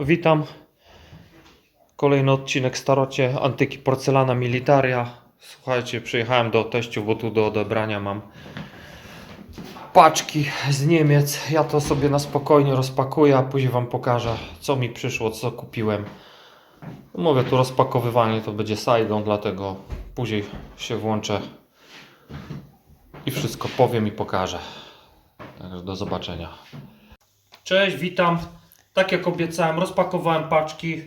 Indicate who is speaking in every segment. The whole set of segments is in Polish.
Speaker 1: Witam. Kolejny odcinek Starocie, Antyki Porcelana Militaria. Słuchajcie, przyjechałem do teściów, bo tu do odebrania mam paczki z Niemiec. Ja to sobie na spokojnie rozpakuję, a później Wam pokażę, co mi przyszło, co kupiłem. Mówię, tu rozpakowywanie to będzie Saigon, dlatego później się włączę i wszystko powiem i pokażę. Także do zobaczenia. Cześć, witam. Tak jak obiecałem, rozpakowałem paczki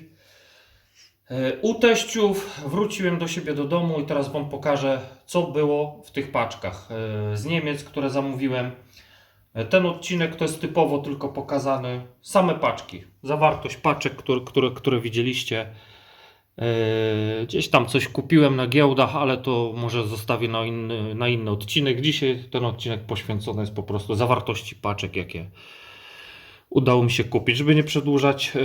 Speaker 1: e, u teściów. Wróciłem do siebie do domu i teraz Wam pokażę, co było w tych paczkach e, z Niemiec, które zamówiłem. E, Ten odcinek to jest typowo tylko pokazany same paczki. Zawartość paczek, które, które, które widzieliście. Gdzieś tam coś kupiłem na giełdach, ale to może zostawię na inny, na inny odcinek. Dzisiaj ten odcinek poświęcony jest po prostu zawartości paczek, jakie udało mi się kupić. Żeby nie przedłużać, e,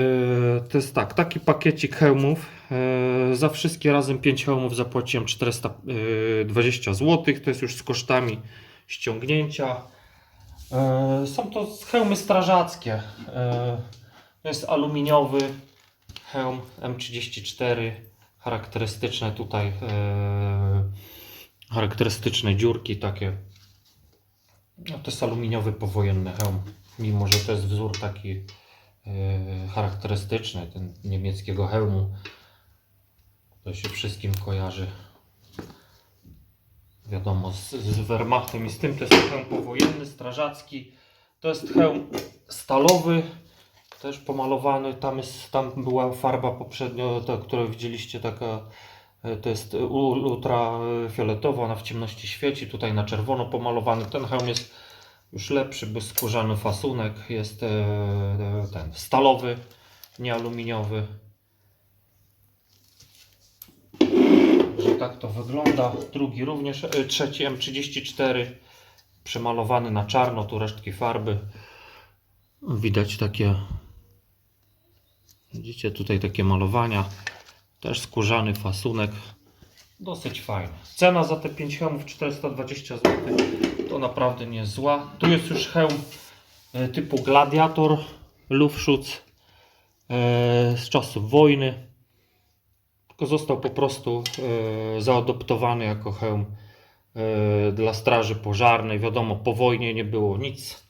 Speaker 1: to jest tak, taki pakiecik hełmów. e, Za wszystkie razem 5 hełmów zapłaciłem 420 zł. To jest już z kosztami ściągnięcia. E, Są to hełmy strażackie. E, To jest aluminiowy hełm M34. Charakterystyczne tutaj e, charakterystyczne dziurki takie. No, to jest aluminiowy powojenny hełm. Mimo, że to jest wzór taki e, charakterystyczny, ten niemieckiego hełmu. To się wszystkim kojarzy. Wiadomo, z, z Wehrmachtem i z tym to jest hełm powojenny, strażacki. To jest hełm stalowy, też pomalowany. Tam, jest, tam była farba poprzednio, ta, którą widzieliście, taka e, to jest ultrafioletowa, ona w ciemności świeci. Tutaj na czerwono pomalowany. Ten hełm jest już lepszy, bo skórzany fasunek jest e, e, ten stalowy, nie aluminiowy. Że tak to wygląda. Drugi również, e, trzeci M34 przemalowany na czarno, tu resztki farby. Widać takie Widzicie tutaj takie malowania. Też skórzany fasunek. Dosyć fajny. Cena za te 5 hełmów 420 zł. To naprawdę nie zła. Tu jest już hełm e, typu Gladiator Lufschutz e, z czasów wojny. Tylko został po prostu e, zaadoptowany jako hełm dla straży pożarnej. Wiadomo, po wojnie nie było nic.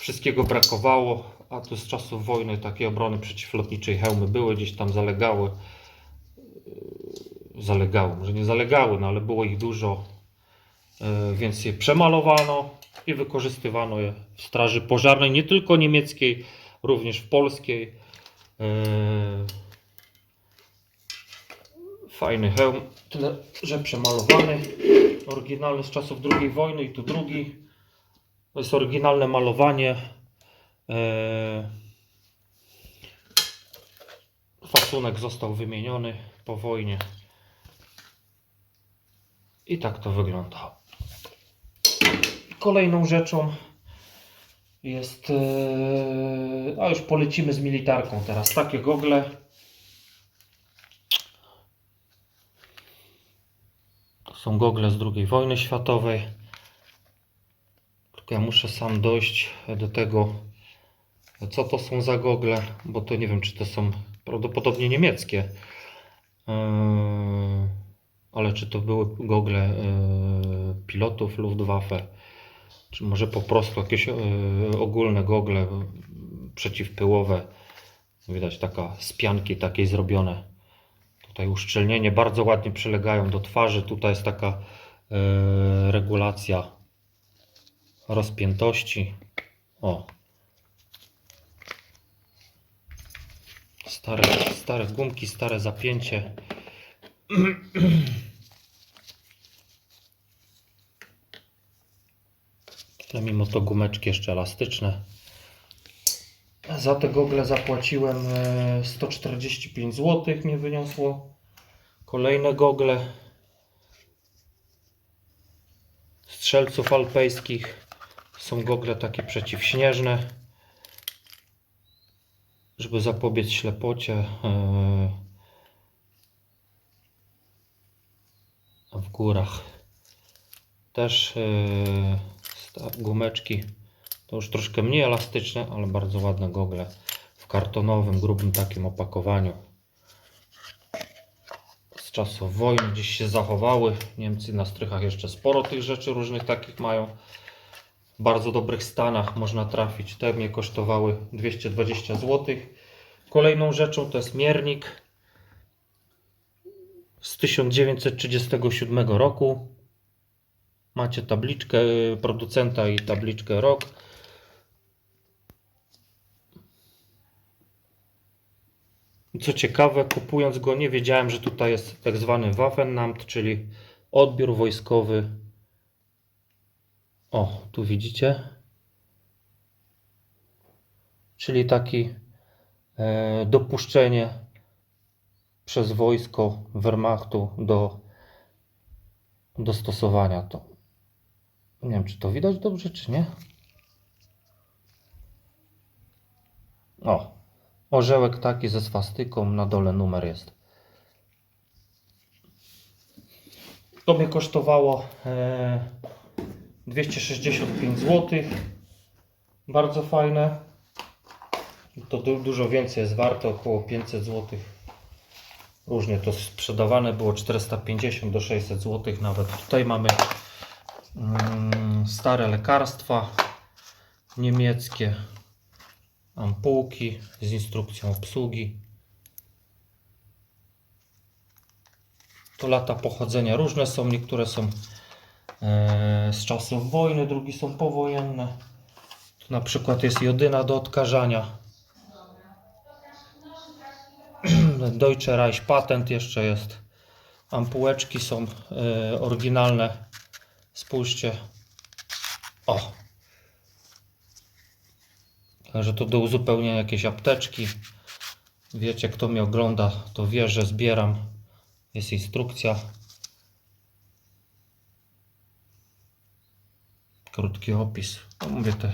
Speaker 1: Wszystkiego brakowało, a tu z czasów wojny takie obrony przeciwlotniczej hełmy były, gdzieś tam zalegały. Zalegały, może nie zalegały, no ale było ich dużo, więc je przemalowano i wykorzystywano je w straży pożarnej, nie tylko niemieckiej, również w polskiej. Yy, Fajny hełm, tyle że przemalowany. Oryginalny z czasów II wojny i tu drugi. To jest oryginalne malowanie. Eee, Fasunek został wymieniony po wojnie. I tak to wygląda. Kolejną rzeczą jest. eee, A już polecimy z militarką teraz. Takie gogle. To są gogle z II wojny światowej. Tylko ja muszę sam dojść do tego, co to są za gogle, bo to nie wiem, czy to są prawdopodobnie niemieckie. Yy, ale czy to były gogle yy, pilotów Luftwaffe, czy może po prostu jakieś yy, ogólne gogle yy, przeciwpyłowe. Widać taka z pianki takiej zrobione. Tutaj uszczelnienie bardzo ładnie przylegają do twarzy. Tutaj jest taka regulacja rozpiętości. O. Stare, stare gumki, stare zapięcie. Ale mimo to gumeczki jeszcze elastyczne. Za te gogle zapłaciłem e, 145 zł mnie wyniosło. Kolejne gogle strzelców alpejskich. Są gogle takie przeciwśnieżne, żeby zapobiec ślepocie. e, W górach też sta- gumeczki. To już troszkę mniej elastyczne, ale bardzo ładne gogle. W kartonowym, grubym takim opakowaniu. Z czasów wojny gdzieś się zachowały. Niemcy na strychach jeszcze sporo tych rzeczy różnych takich mają. W bardzo dobrych stanach można trafić. Te mnie kosztowały 220 zł. Kolejną rzeczą to jest miernik z 1937 roku. Macie tabliczkę producenta i tabliczkę rok. Co ciekawe, kupując go nie wiedziałem, że tutaj jest tak zwany Waffenamt, czyli odbiór wojskowy. O, tu widzicie? Czyli taki e, dopuszczenie przez wojsko Wehrmachtu do, do stosowania to. Nie wiem, czy to widać dobrze, czy nie. O, orzełek taki ze swastyką, na dole numer jest. To mnie kosztowało e, 265 zł. Bardzo fajne. To du dużo więcej jest warte, około 500 zł. Różnie to sprzedawane było 450 do 600 zł nawet. Tutaj mamy mm, stare lekarstwa niemieckie, ampułki z instrukcją obsługi. To lata pochodzenia różne są, niektóre są e, z czasów wojny, drugie są powojenne. Tu na przykład jest jodyna do odkażania. Deutsche Reich patent jeszcze jest. Ampułeczki są e, oryginalne. Spójrzcie. O. Także to do uzupełnienia jakieś apteczki. Wiecie, kto mnie ogląda, to wie, że zbieram. Jest instrukcja. Krótki opis. No mówię te.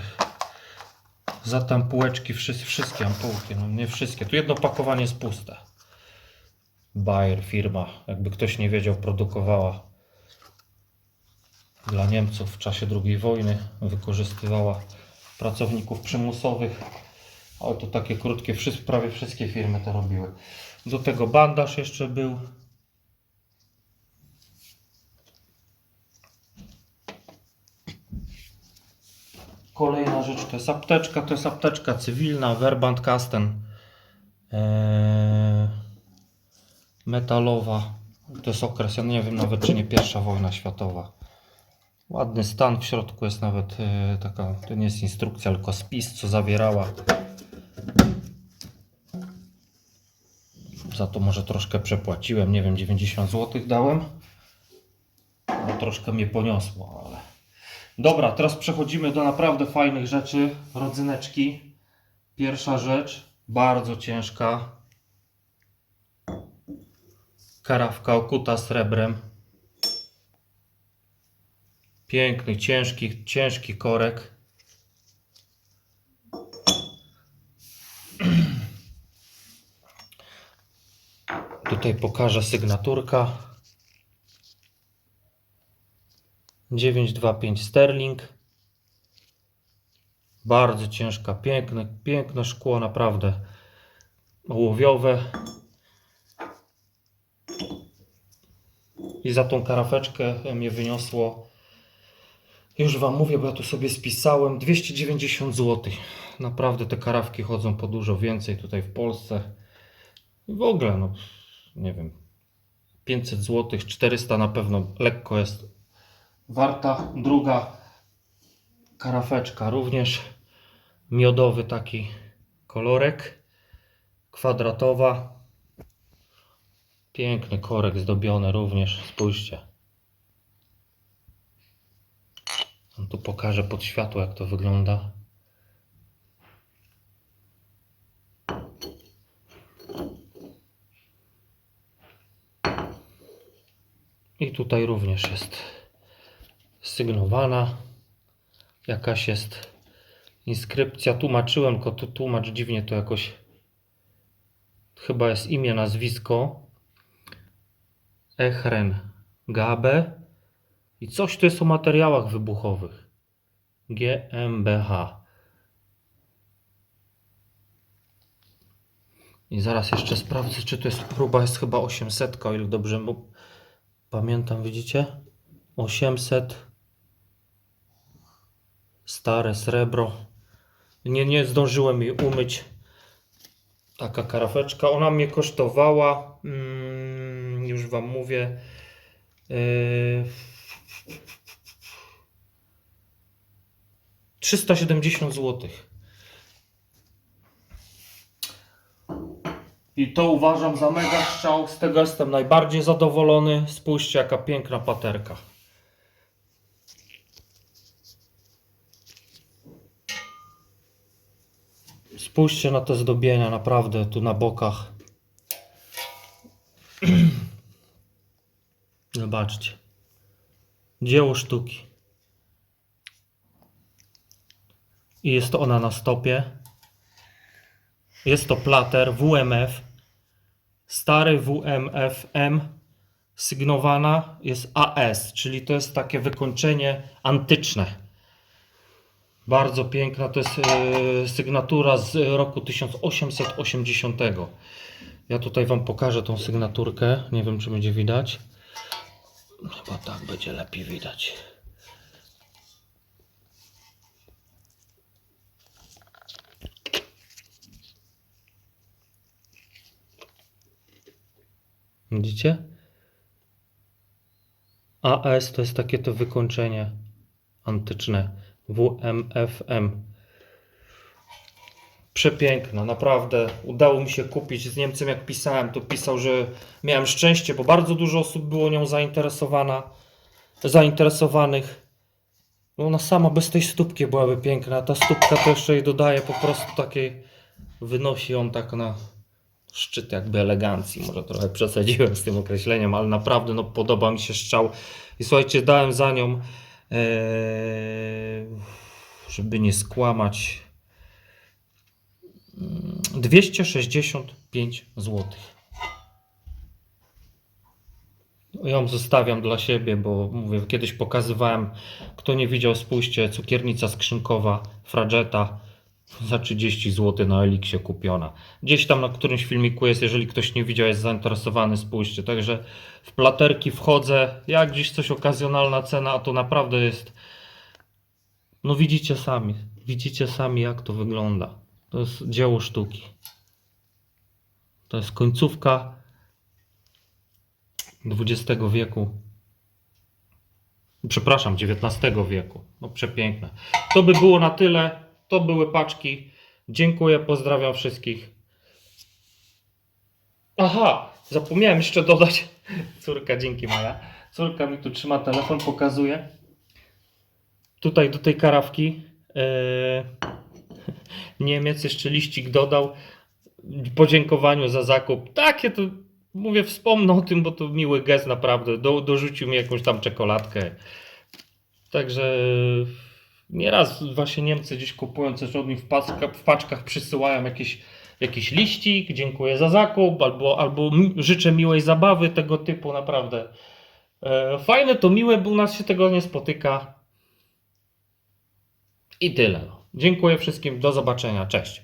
Speaker 1: Za te ampułeczki, wszyscy, wszystkie ampułki, no nie wszystkie. Tu jedno pakowanie jest puste. Bayer firma, jakby ktoś nie wiedział, produkowała dla Niemców w czasie II wojny. Wykorzystywała pracowników przymusowych. Ale to takie krótkie, prawie wszystkie firmy to robiły. Do tego bandaż jeszcze był. Kolejna rzecz to jest apteczka, to jest apteczka cywilna, Verband Kasten. Eee, metalowa. To jest okres, ja nie wiem nawet czy nie pierwsza wojna światowa. Ładny stan, w środku jest nawet e, taka, to nie jest instrukcja, tylko spis, co zawierała. Za to może troszkę przepłaciłem, nie wiem, 90 zł dałem. No troszkę mnie poniosło, ale... Dobra, teraz przechodzimy do naprawdę fajnych rzeczy. Rodzyneczki. Pierwsza rzecz, bardzo ciężka. Karawka okuta srebrem. Piękny, ciężki, ciężki korek. Tutaj pokażę sygnaturka. 925 sterling. Bardzo ciężka, piękne, piękne szkło, naprawdę ołowiowe. I za tą karafeczkę mnie wyniosło, już Wam mówię, bo ja tu sobie spisałem, 290 zł. Naprawdę te karawki chodzą po dużo więcej tutaj w Polsce. W ogóle, no nie wiem, 500 zł, 400 na pewno lekko jest warta. Druga karafeczka, również miodowy taki kolorek, kwadratowa. Piękny korek zdobiony również, spójrzcie. On tu pokażę pod światło jak to wygląda. I tutaj również jest sygnowana. Jakaś jest inskrypcja. Tłumaczyłem, tylko tłumacz dziwnie to jakoś. Chyba jest imię, nazwisko. Echren Gabe. I coś tu jest o materiałach wybuchowych. GmbH. I zaraz jeszcze sprawdzę, czy to jest próba, jest chyba 800, o ile dobrze pamiętam, widzicie? 800. Stare srebro. Nie, nie zdążyłem jej umyć. Taka karafeczka. Ona mnie kosztowała, mm, już Wam mówię, yy, 370 zł. I to uważam za mega strzał. Z tego jestem najbardziej zadowolony. Spójrzcie, jaka piękna paterka. Spójrzcie na te zdobienia, naprawdę, tu na bokach. Zobaczcie. Dzieło sztuki. I jest to ona na stopie. Jest to plater WMF. Stary WMFM. Sygnowana jest AS, czyli to jest takie wykończenie antyczne. Bardzo piękna, to jest e, sygnatura z roku 1880. Ja tutaj Wam pokażę tą sygnaturkę. Nie wiem, czy będzie widać. Chyba tak będzie lepiej widać. Widzicie? AS to jest takie to wykończenie antyczne. WMFM. Przepiękna, naprawdę. Udało mi się kupić. Z Niemcem jak pisałem, to pisał, że miałem szczęście, bo bardzo dużo osób było nią zainteresowana, zainteresowanych. No ona sama bez tej stópki byłaby piękna. Ta stópka to jeszcze jej dodaje po prostu takiej, wynosi ją tak na szczyt jakby elegancji. Może trochę przesadziłem z tym określeniem, ale naprawdę no, podoba mi się strzał. I słuchajcie, dałem za nią, e, żeby nie skłamać, 265 zł. Ją zostawiam dla siebie, bo mówię, kiedyś pokazywałem, kto nie widział, spójrzcie, cukiernica skrzynkowa, frageta za 30 zł na Eliksie kupiona. Gdzieś tam na którymś filmiku jest, jeżeli ktoś nie widział, jest zainteresowany, spójrzcie. Także w platerki wchodzę, jak gdzieś coś okazjonalna cena, a to naprawdę jest, no widzicie sami, widzicie sami jak to wygląda. To jest dzieło sztuki. To jest końcówka XX wieku. Przepraszam, XIX wieku. No przepiękne. To by było na tyle. To były paczki. Dziękuję, pozdrawiam wszystkich. Aha, zapomniałem jeszcze dodać. Córka, dzięki Maja. Córka mi tu trzyma telefon, pokazuje. Tutaj do tej karawki e, Niemiec jeszcze liścik dodał podziękowaniu za zakup. Takie to mówię, wspomnę o tym, bo to miły gest naprawdę. Do, dorzucił mi jakąś tam czekoladkę. Także nieraz właśnie Niemcy gdzieś kupują coś od nich w, w paczkach przysyłają jakiś, jakiś liścik, dziękuję za zakup, albo, albo życzę miłej zabawy tego typu, naprawdę. E, fajne to miłe, bo u nas się tego nie spotyka. I tyle. Dziękuję wszystkim, do zobaczenia, cześć.